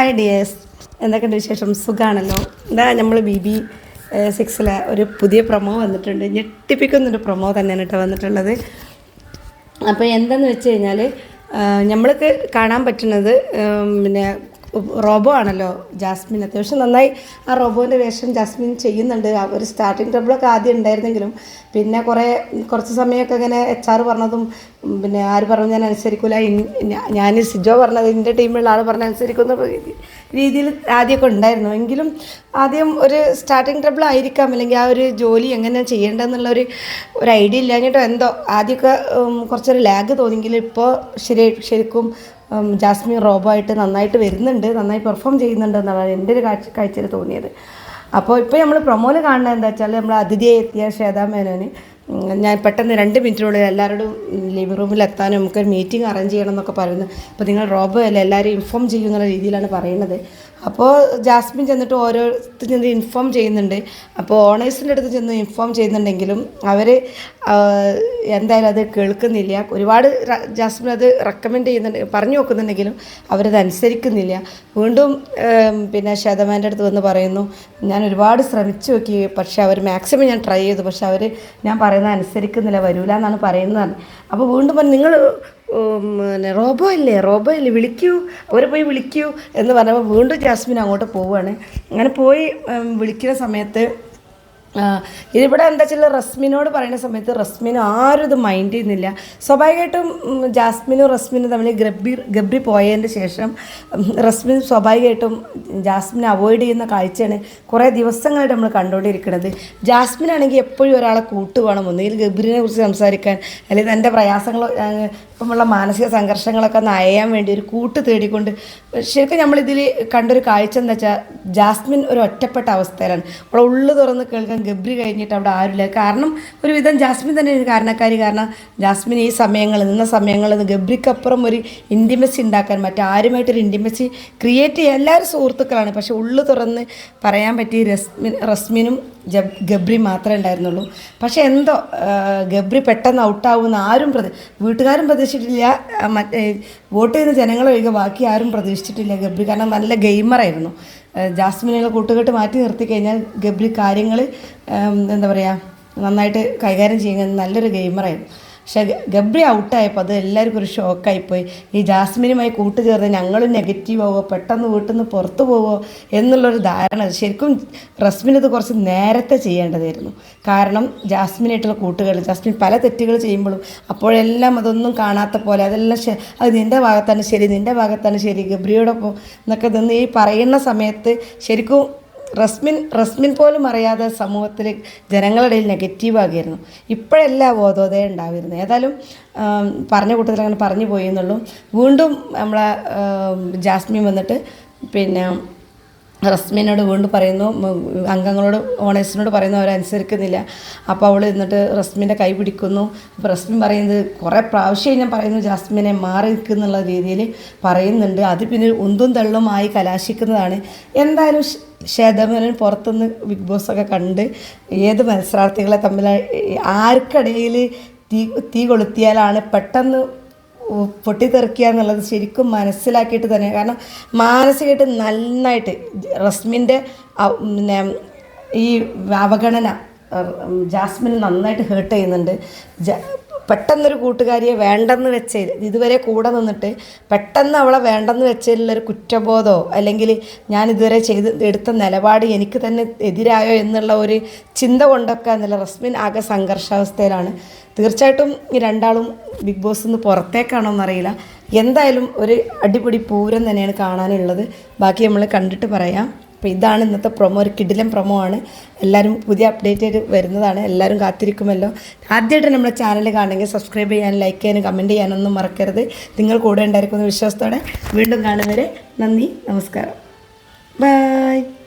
Hi dears എന്തൊക്കെയുണ്ട് വിശേഷം? സുഖമാണല്ലോ എന്താ നമ്മൾ ബി ബി സിക്സിലെ ഒരു പുതിയ പ്രൊമോ വന്നിട്ടുണ്ട്. ഞെട്ടിപ്പിക്കുന്നൊരു പ്രൊമോ തന്നെയാണ് കേട്ടോ വന്നിട്ടുള്ളത്. അപ്പോൾ എന്തെന്ന് വെച്ച് കഴിഞ്ഞാൽ നമ്മൾക്ക് കാണാൻ പറ്റുന്നത് പിന്നെ റോബോ ആണല്ലോ ജാസ്മിൻ. അത്യാവശ്യം നന്നായി ആ റോബോന്റെ വേഷം ജാസ്മിൻ ചെയ്യുന്നുണ്ട്. ഒരു സ്റ്റാർട്ടിങ് ട്രബിളൊക്കെ ആദ്യം ഉണ്ടായിരുന്നെങ്കിലും പിന്നെ കുറേ കുറച്ച് സമയമൊക്കെ ഇങ്ങനെ എച്ച് ആർ പറഞ്ഞതും പിന്നെ ആര് പറഞ്ഞു ഞാൻ അനുസരിക്കില്ല ഞാൻ സിജോ പറഞ്ഞത് എന്റെ ടീമിലുള്ള ആൾ പറഞ്ഞ അനുസരിക്കുന്ന രീതിയിൽ ആദ്യമൊക്കെ ഉണ്ടായിരുന്നു. എങ്കിലും ആദ്യം ഒരു സ്റ്റാർട്ടിങ് ട്രബിൾ ആയിരിക്കാം അല്ലെങ്കിൽ ആ ഒരു ജോലി എങ്ങനെ ചെയ്യേണ്ടതെന്നുള്ള ഒരു ഒരു ഐഡിയ ഇല്ലാഞ്ഞിട്ടോ എന്തോ. ആദ്യമൊക്കെ കുറച്ചൊരു ലാഗ് തോന്നിയെങ്കിലും ഇപ്പോൾ ശരി ശരിക്കും ജാസ്മിൻ റോബോ ആയിട്ട് നന്നായിട്ട് വരുന്നുണ്ട് നന്നായി പെർഫോം ചെയ്യുന്നുണ്ട് എന്നുള്ളതാണ് എന്റെ ഒരു കാഴ്ച കാഴ്ചയിൽ തോന്നിയത്. അപ്പോൾ ഇപ്പോൾ നമ്മൾ പ്രൊമോയിൽ കാണുന്നത് എന്താ വെച്ചാൽ നമ്മൾ അതിഥിയെ എത്തിയ ശ്വേതാ മേനോന്. ഞാൻ പെട്ടെന്ന് രണ്ട് മിനിറ്റിനുള്ളിൽ എല്ലാവരോടും ലിവിംഗ് റൂമിൽ എത്താനും നമുക്കൊരു മീറ്റിംഗ് അറേഞ്ച് ചെയ്യണം എന്നൊക്കെ പറയുന്നു. അപ്പോൾ നിങ്ങൾ റോബോ അല്ല എല്ലാവരും ഇൻഫോം ചെയ്യുന്ന രീതിയിലാണ് പറയുന്നത്. അപ്പോൾ ജാസ്മിൻ ചെന്നിട്ട് ഓരോരുത്തർ ചെന്ന് ഇൻഫോം ചെയ്യുന്നുണ്ട്. അപ്പോൾ ഓണേഴ്സിന്റെ അടുത്ത് ചെന്ന് ഇൻഫോം ചെയ്യുന്നുണ്ടെങ്കിലും അവർ എന്തായാലും അത് കേൾക്കുന്നില്ല. ഒരുപാട് ജാസ്മിൻ അത് റെക്കമെൻഡ് ചെയ്യുന്നുണ്ട് പറഞ്ഞു നോക്കുന്നുണ്ടെങ്കിലും അവരത് അനുസരിക്കുന്നില്ല. വീണ്ടും പിന്നെ ശതമാന്റെ അടുത്ത് വന്ന് പറയുന്നു ഞാൻ ഒരുപാട് ശ്രമിച്ചു നോക്കി പക്ഷേ അവർ മാക്സിമം ഞാൻ ട്രൈ ചെയ്തു. പക്ഷേ അവർ ഞാൻ പറയുന്നത് അനുസരിക്കുന്നില്ല വരൂല എന്നാണ് പറയുന്നത്. അപ്പോൾ വീണ്ടും നിങ്ങൾ പിന്നെ റോബോ അല്ലേ റോബോ അല്ലേ വിളിക്കൂ. അവർ പോയി വിളിക്കൂ എന്ന് പറഞ്ഞപ്പോൾ വീണ്ടും ജാസ്മിൻ അങ്ങോട്ട് പോവുകയാണ് അങ്ങനെ പോയി വിളിക്കുന്ന സമയത്ത് ഇതിവിടെ എന്താ വെച്ചാൽ റസ്മിനോട് പറയുന്ന സമയത്ത് റസ്മിന് ആരും ഇത് മൈൻഡ് ചെയ്യുന്നില്ല. സ്വാഭാവികമായിട്ടും ജാസ്മിനും റസ്മിനും തമ്മിൽ ഗബ്രി ഗബ്രി പോയതിന്റെ ശേഷം റസ്മിൻ സ്വാഭാവികമായിട്ടും ജാസ്മിനെ അവോയ്ഡ് ചെയ്യുന്ന കാഴ്ചയാണ് കുറേ ദിവസങ്ങളായിട്ട് നമ്മൾ കണ്ടുകൊണ്ടിരിക്കുന്നത്. ജാസ്മിൻ ആണെങ്കിൽ എപ്പോഴും ഒരാളെ കൂട്ടുവേണം. ഒന്നുകിൽ ഗബ്രിനെ കുറിച്ച് സംസാരിക്കാൻ അല്ലെങ്കിൽ തന്റെ പ്രയാസങ്ങൾ ഇപ്പമുള്ള മാനസിക സംഘർഷങ്ങളൊക്കെ നയയാൻ വേണ്ടി ഒരു കൂട്ട് തേടിക്കൊണ്ട് ശരിക്കും നമ്മളിതിൽ കണ്ടൊരു കാഴ്ച എന്താ വെച്ചാൽ ജാസ്മിൻ ഒരു ഒറ്റപ്പെട്ട അവസ്ഥയിലാണ്. അവളെ ഉള്ളു തുറന്ന് കേൾക്കാൻ ഗബ്രി കഴിഞ്ഞിട്ട് അവിടെ ആരുമില്ല. കാരണം ഒരുവിധം ജാസ്മിൻ തന്നെ ഒരു കാരണക്കാരി. കാരണം ജാസ്മിൻ ഈ സമയങ്ങളിൽ നിന്ന സമയങ്ങളിൽ നിന്ന് ഗബ്രിക്കപ്പുറം ഒരു ഇന്റിമസി ഉണ്ടാക്കാൻ മറ്റാരുമായിട്ടൊരു ഇന്റിമസി ക്രിയേറ്റ് ചെയ്യാൻ എല്ലാവരും സുഹൃത്തുക്കളാണ്. പക്ഷെ ഉള്ളു തുറന്ന് പറയാൻ പറ്റിയ റസ്മിൻ റസ്മിനും ജബ് ഗബ്രി മാത്രമേ ഉണ്ടായിരുന്നുള്ളൂ. പക്ഷേ എന്തോ ഗബ്രി പെട്ടെന്ന് ഔട്ടാവുമെന്ന് ആരും പ്രതി വീട്ടുകാരും പ്രതീക്ഷിച്ചിട്ടില്ല. മറ്റേ വോട്ട് ചെയ്യുന്ന ജനങ്ങളൊഴികെ ബാക്കി ആരും പ്രതീക്ഷിച്ചിട്ടില്ല. ഗബ്രി കാരണം നല്ല ഗെയിമറായിരുന്നു ജാസ്മിനെ കൂട്ടുകെട്ട് മാറ്റി നിർത്തി കഴിഞ്ഞാൽ ഗബ്രി കാര്യങ്ങൾ എന്താ പറയുക നന്നായിട്ട് കൈകാര്യം ചെയ്യുന്ന നല്ലൊരു ഗെയിമറായിരുന്നു പക്ഷേ ഗബ്രി ഔട്ടായപ്പോൾ അത് എല്ലാവർക്കും ഒരു ഷോക്കായിപ്പോയി. ഈ ജാസ്മിനുമായി കൂട്ടുചേർന്ന് ഞങ്ങളും നെഗറ്റീവ് ആവുമോ പെട്ടെന്ന് വീട്ടിൽ നിന്ന് പുറത്തു പോവോ എന്നുള്ളൊരു ധാരണ. ശരിക്കും റസ്മിൻ അത് കുറച്ച് നേരത്തെ ചെയ്യേണ്ടതായിരുന്നു. കാരണം ജാസ്മിനായിട്ടുള്ള കൂട്ടുകൾ ജാസ്മിൻ പല തെറ്റുകൾ ചെയ്യുമ്പോഴും അപ്പോഴെല്ലാം അതൊന്നും കാണാത്ത പോലെ അതെല്ലാം അത് നിന്റെ ഭാഗത്താണ് ശരി നിന്റെ ഭാഗത്താണ് ശരി ഗബ്രിയോടൊപ്പം എന്നൊക്കെ നിന്ന് ഈ പറയുന്ന സമയത്ത് ശരിക്കും റസ്മിൻ റസ്മിൻ പോലും അറിയാതെ സമൂഹത്തിൽ ജനങ്ങളുടെ ഇടയിൽ നെഗറ്റീവ് ആകുമായിരുന്നു ഇപ്പോഴല്ല ബോധോദയം ഉണ്ടാവിരുന്നു ഏതായാലും പറഞ്ഞ കൂട്ടത്തിൽ അങ്ങനെ പറഞ്ഞു പോയി എന്നുള്ളൂ. വീണ്ടും നമ്മളെ ജാസ്മിൻ വന്നിട്ട് പിന്നെ റസ്മിനോട് വീണ്ടും പറയുന്നു അംഗങ്ങളോട് ഓണേഴ്സിനോട് പറയുന്നു അവരനുസരിക്കുന്നില്ല. അപ്പോൾ അവൾ എന്നിട്ട് റസ്മിന്റെ കൈ പിടിക്കുന്നു. അപ്പോൾ റസ്മിൻ പറയുന്നത് കുറേ പ്രാവശ്യം ഞാൻ പറയുന്നു ജാസ്മിനെ മാറി നിൽക്കുന്നുള്ള രീതിയിൽ പറയുന്നുണ്ട്. അത് പിന്നെ ഉന്തും തള്ളുമായി കലാശിക്കുന്നതാണ്. എന്തായാലും ശ്വേതമേനൻ പുറത്തുനിന്ന് ബിഗ് ബോസൊക്കെ കണ്ട് ഏത് മത്സരാർത്ഥികളെ തമ്മിൽ ആർക്കിടയിൽ തീ തീ കൊളുത്തിയാലാണ് പെട്ടെന്ന് പൊട്ടിത്തെറിക്കുക എന്നുള്ളത് ശരിക്കും മനസ്സിലാക്കിയിട്ട് തന്നെ. കാരണം മാനസികമായിട്ട് നന്നായിട്ട് റസ്മിന്റെ പിന്നെ ഈ അവഗണന ഉം, ജാസ്മിന് നന്നായിട്ട് ഹേർട്ട് ചെയ്യുന്നുണ്ട്. പെട്ടെന്നൊരു കൂട്ടുകാരിയെ വേണ്ടെന്ന് വെച്ച് ഇതുവരെ കൂടെ നിന്നിട്ട് പെട്ടെന്ന് അവളെ വേണ്ടെന്ന് വെച്ചതിലുള്ളൊരു കുറ്റബോധമോ അല്ലെങ്കിൽ ഞാൻ ഇതുവരെ ചെയ്ത് എടുത്ത നിലപാട് എനിക്ക് തന്നെ എതിരായോ എന്നുള്ള ഒരു ചിന്ത കൊണ്ടൊക്കെ എന്നുള്ള റസ്മിൻ ആകെ സംഘർഷാവസ്ഥയിലാണ്. തീർച്ചയായിട്ടും ഈ രണ്ടാളും ബിഗ് ബോസ് നിന്ന് പുറത്തേക്കാണോ എന്നറിയില്ല. എന്തായാലും ഒരു അടിപൊളി പൂരം തന്നെയാണ് കാണാനുള്ളത്. ബാക്കി നമ്മൾ കണ്ടിട്ട് പറയാം. അപ്പോൾ ഇതാണ് ഇന്നത്തെ പ്രൊമോ ഒരു കിടിലം പ്രൊമോ ആണ്. എല്ലാവരും പുതിയ അപ്ഡേറ്റ് ആയിട്ട് വരുന്നതാണ്. എല്ലാവരും കാത്തിരിക്കുമല്ലോ. ആദ്യമായിട്ട് നമ്മുടെ ചാനൽ കാണുമെങ്കിൽ സബ്സ്ക്രൈബ് ചെയ്യാനും ലൈക്ക് ചെയ്യാനും കമന്റ് ചെയ്യാനൊന്നും മറക്കരുത്. നിങ്ങൾ കൂടെ ഉണ്ടായിരിക്കുന്ന വിശ്വാസത്തോടെ വീണ്ടും കാണുന്നവരെ നന്ദി നമസ്കാരം. ബൈ